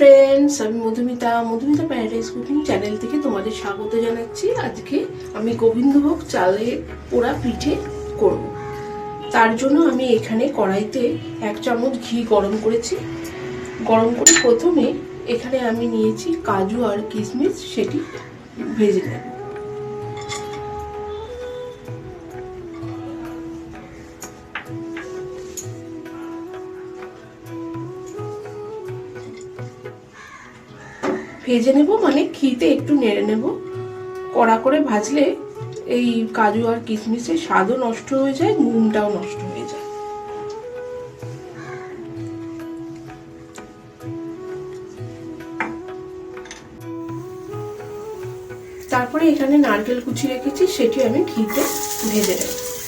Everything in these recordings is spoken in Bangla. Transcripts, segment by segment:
ফ্রেন্ডস আমি Madhumita Madhumita paradise cooking channel থেকে তোমাদের স্বাগত জানাচ্ছি। আজকে আমি গোবিন্দভোগ চালে পোড়া পিঠে করব। তার জন্য আমি এখানে কড়াইতে এক চামচ ঘি গরম করেছি। গরম করে প্রথমে এখানে আমি নিয়েছি কাজু আর কিশমিশ, সেটি ভেজে নেব। ভেজে নেব মানে ঘিতে একটু নেড়ে নেব। কড়া করে ভাজলে এই কাজু আর কিশমিশের স্বাদও নষ্ট হয়ে যায়, নুনটাও নষ্ট হয়ে যায়। তারপরে এখানে নারকেল কুচি রেখেছি, সেটি আমি ঘিতে ভেজে নেব।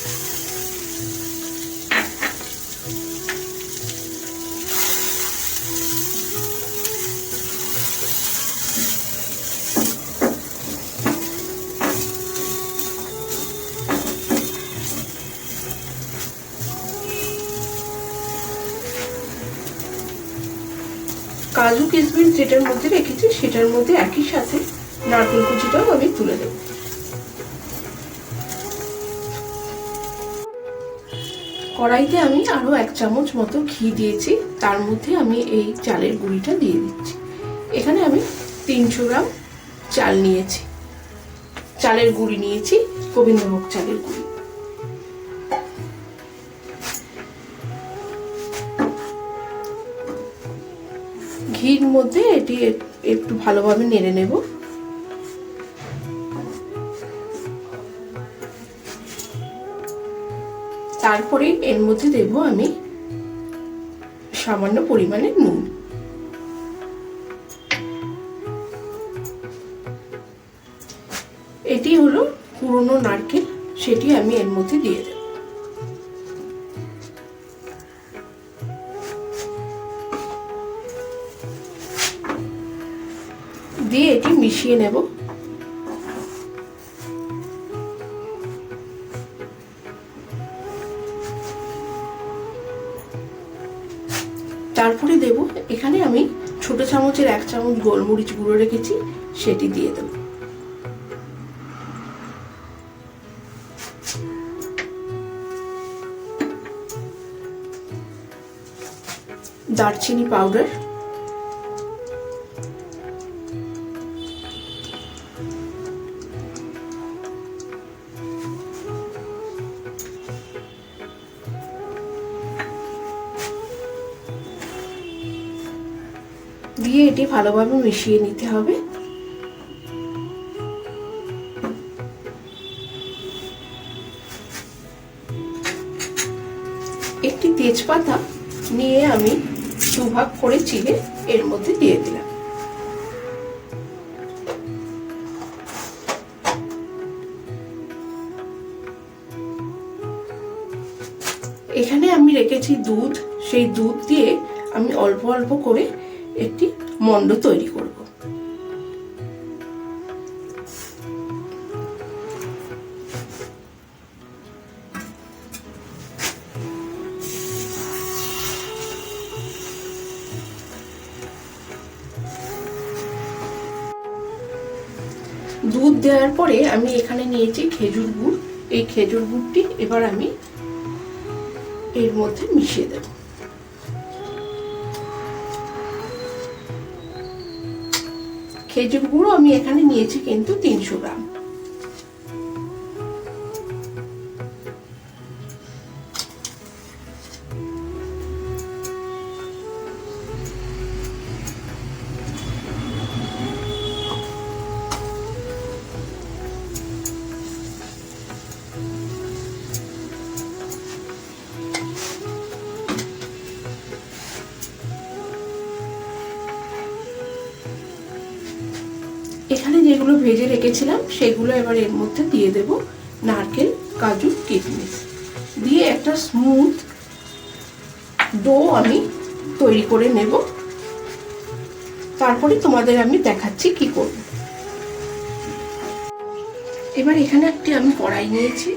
কাজু কিশমিশ যেটার মধ্যে রেখেছি, সেটার মধ্যে একই সাথে নারকেল কুচিটাও আমি তুলে দেব। কড়াইতে আমি আরও এক চামচ মতো ঘি দিয়েছি, তার মধ্যে আমি এই চালের গুঁড়িটা দিয়ে দিচ্ছি। এখানে আমি তিনশো গ্রাম চাল নিয়েছি। চালের গুঁড়ি নিয়েছি, গোবিন্দভোগ চালের গুঁড়ি। ঘির মধ্যে এটি একটু ভালোভাবে নেড়ে নেব। তারপরে এর মধ্যে দেব আমি সামান্য পরিমাণে নুন। এটি হলো পুরনো নারকেল, সেটি আমি এর মধ্যে দিয়ে দেব। দিয়ে এটি মিশিয়ে নেব। তারপরে দেব, এখানে আমি ছোট চামচের এক চামচ গোলমরিচ গুঁড়ো রেখেছি, সেটি দিয়ে দেব। দারচিনি পাউডার দিয়ে এটি ভালোভাবে মিশিয়ে নিতে হবে। একটি তেজপাতা নিয়ে আমি দুভাগ করে চিড়ে এর মধ্যে দিয়ে দিলাম। এখানে আমি রেখেছি দুধ। সেই দুধ দিয়ে আমি অল্প অল্প করে একটি মন্ড তৈরি করব। দুধ দেওয়ার পরে আমি এখানে নিয়েছি খেজুর গুড়। এই খেজুর গুড়টি এবার আমি এর মধ্যে মিশিয়ে দেবো। খেজুর গুঁড়ো আমি এখানে নিয়েছি কিন্তু তিনশো গ্রাম। যেগুলো ভেজে রেখেছিলাম, সেগুলো এবার এর মধ্যে দিয়ে দেব। নারকেল, কাজু, কিশমিশ। দিয়ে একটা স্মুথ ডো আমি তৈরি করে নেব। তারপরে তোমাদের আমি দেখাচ্ছি কি করব। এবার এখানে একটি আমি কড়াই নিয়েছি।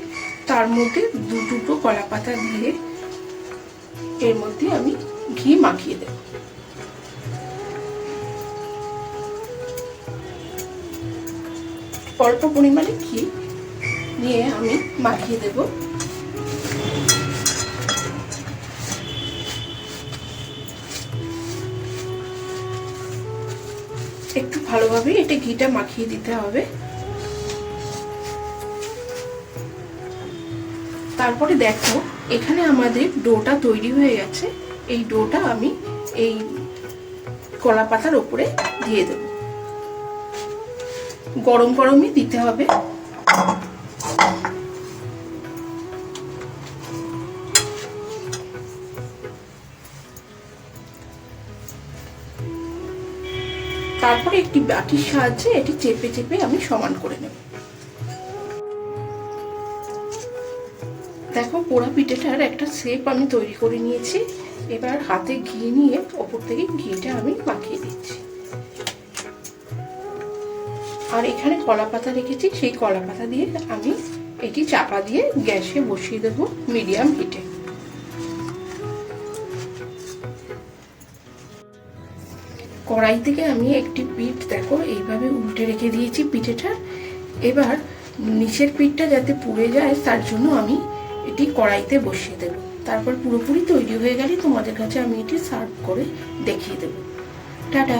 তার মধ্যে দু টুকরো কলা পাতা দিয়ে এর মধ্যে আমি ঘি মাখিয়ে দেব। অল্প পরিমাণে ঘি নিয়ে আমি মাখিয়ে দেব। একটু ভালোভাবে এটা ঘিটা মাখিয়ে দিতে হবে। তারপরে দেখো, এখানে আমাদের ডোটা তৈরি হয়ে গেছে। এই ডোটা আমি এই কলা পাতার ওপরে দিয়ে দেব। গরম গরমই দিতে হবে। তারপরে একটি বাটির সাহায্যে এটি চেপে চেপে আমি সমান করে নেব। দেখো, পোড়া পিঠেটার একটা শেপ আমি তৈরি করে নিয়েছি। এবার হাতে ঘি নিয়ে ওপর থেকে ঘিটা আমি মাখিয়ে দিচ্ছি আর এখানে কলা পাতা রেখেছি, সেই কলা পাতা দিয়ে আমি এটি চাপা দিয়ে গ্যাসে বসিয়ে দেবো মিডিয়াম হিটে। কড়াই থেকে আমি একটি পিঠ দেখো, এইভাবে উল্টে রেখে দিয়েছি পিঠেটা। এবার নিচের পিঠটা যাতে পুড়ে যায়, তার জন্য আমি এটি কড়াইতে বসিয়ে দেবো। তারপর পুরোপুরি তৈরি হয়ে গেলে তোমাদের কাছে আমি এটি সার্ভ করে দেখিয়ে দেবো। টাটা!